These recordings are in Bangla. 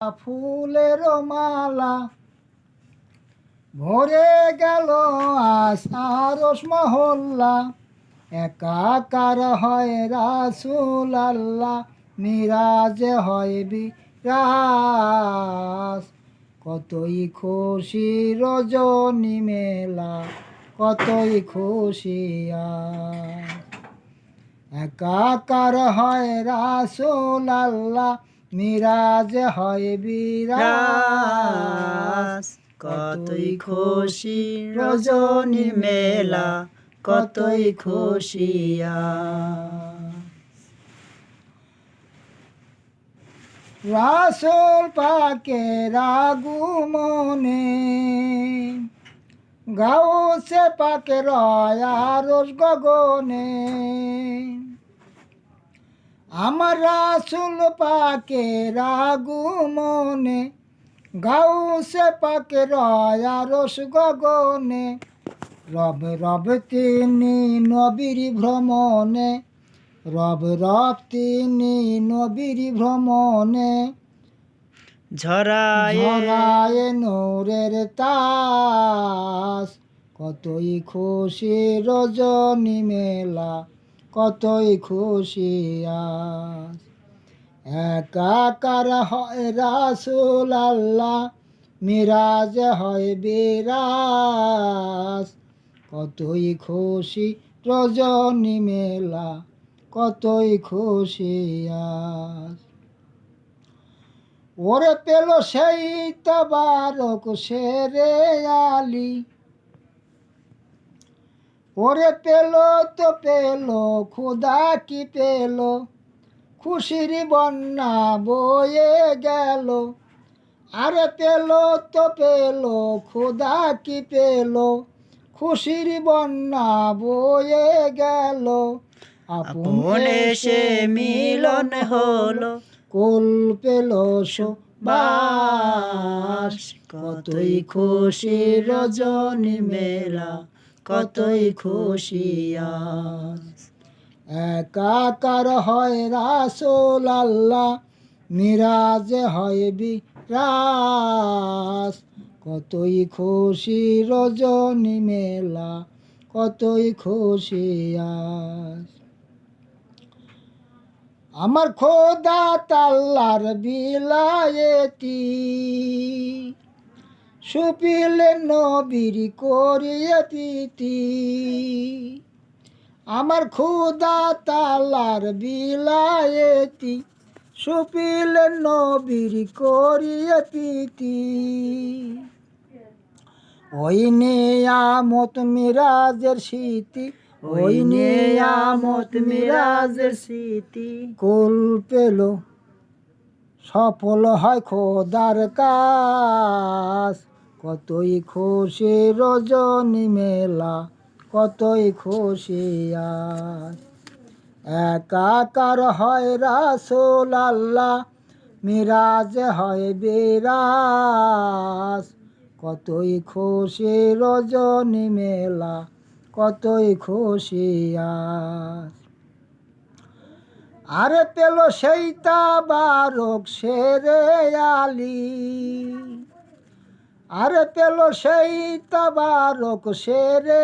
ফুলের মালা ভরে গেল আসারস মহল্লা একাকার হয় রাসুল আল্লাহ মিরাজ হয় বিরাস কতই খুশি রজনী মেলা, কতই খুশি। একাকার হয় রাসুল আল্লাহ মিরাজ হয় বিরাজ। কতই খুশি রজনী মেলা কতই খুশিয়া রাসুল পাকে রাগু মনে গাও সে পাকে রস গগনে আমার রাসুল পাকে রাগু মনে গাও সে পাকে রয়া রস গগনে রব রব তিনি নবীর ভ্রমণে রব রব তিনি নবীর ভ্রমণে। ঝরায় ঝরায় নূরের তাস কতই খুশি রজনী মেলা। কতই খুশি একাকার হয় রাসুল আল্লাহ মিরাজ হয় বিরাজ। কতই খুশি রজনী মেলা, কতই খুশি আজ। ওরে পেল সেই তবারক সেরে আলি ওরে পেল তো পেল খুদা কি পেল? খুশির বন্যা বয়ে গেল। আরে পেল তো পেল খুদা কি পেল? খুশির বন্যা বয়ে গেল। আপন এসে মিলন হলো। কুল পেল বাস কতই খুশি রজনী মেলা। কতই খুশিয়া একাকার হয় রাসুল আল্লাহ মিরাজ হয় বিরাস কতই খুশি রজনী মেলা, কতই খুশি আমার খোদা তাল্লার বিলায়েতি সুপিলে নবীর করিয়ে প্রীতি আমার খোদা তালার বিলায়েতি সুপিলে নবীর করিয়ে প্রীতি ওই নেয়ামত মিরাজের স্মৃতি ওই নিয়ামত মিরাজের স্মৃতি। কুল পেল সফল হয় খোদার কাজ। কতই খুশি রজনী মেলা, কতই খুশি আজ। একাকার হয় রাসুল আল্লাহ মিরাজ হয় বিরাজ। কতই খুশি রজনী মেলা, কতই খুশি আজ। আরে পেল সেই তাবারক সেরে আলি। আরে পেল সেই তাবারক সেরে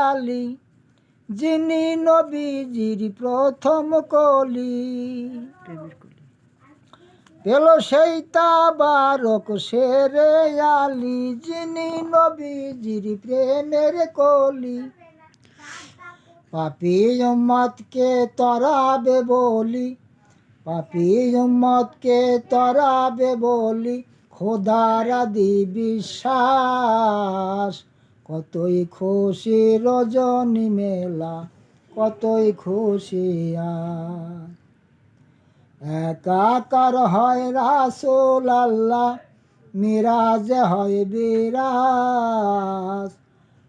আলি যিনি নবীজির প্রথম কলি। পেল সেই তাবারক সেরে আলি যিনি নবীজির প্রেমের কলি। পাপি উম্মতকে তরাবে বলি পাপি উম্মতকে তরাবে বলি খোদারা দি বিশ্বাস, কতই খুশি রজনী মেলা, কতই খুশি একাকার হয় রাসুল মিরাজ হয় বিরাজ,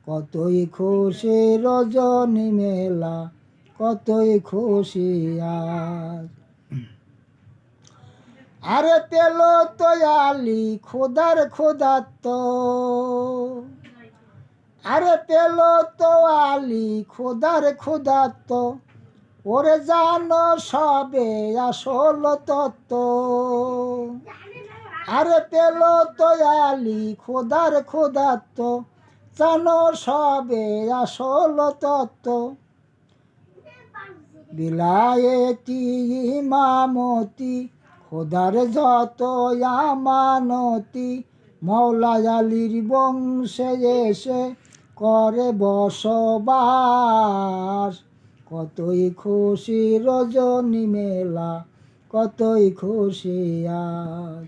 কতই খুশি রজনী মেলা, কতই খুশি আজ। আরে পেল তো আলি খোদার খোদাত্ত আরে পেল তো আলি খোদার খোদাত্ত ওরে জানো সবে আসল তত্ত্ব। আরে পেল তয়ালি খোদার খোদাত্ত জানো সবে আসল তত্ত্ব। বিলায়েতি, ইমামতি খোদার যত আমানতি মৌলা আলীর বংশে এসে করে বসবাস। কতই খুশি রজনী মেলা, কতই খুশি আজ।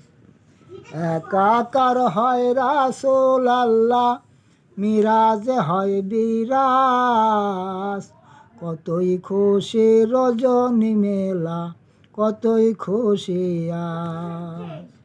একাকার হয় রাসোল আল্লাহ, মিরাজ হয় বিরাজ। কতই খুশি রজনী মেলা কতই খুশি আজ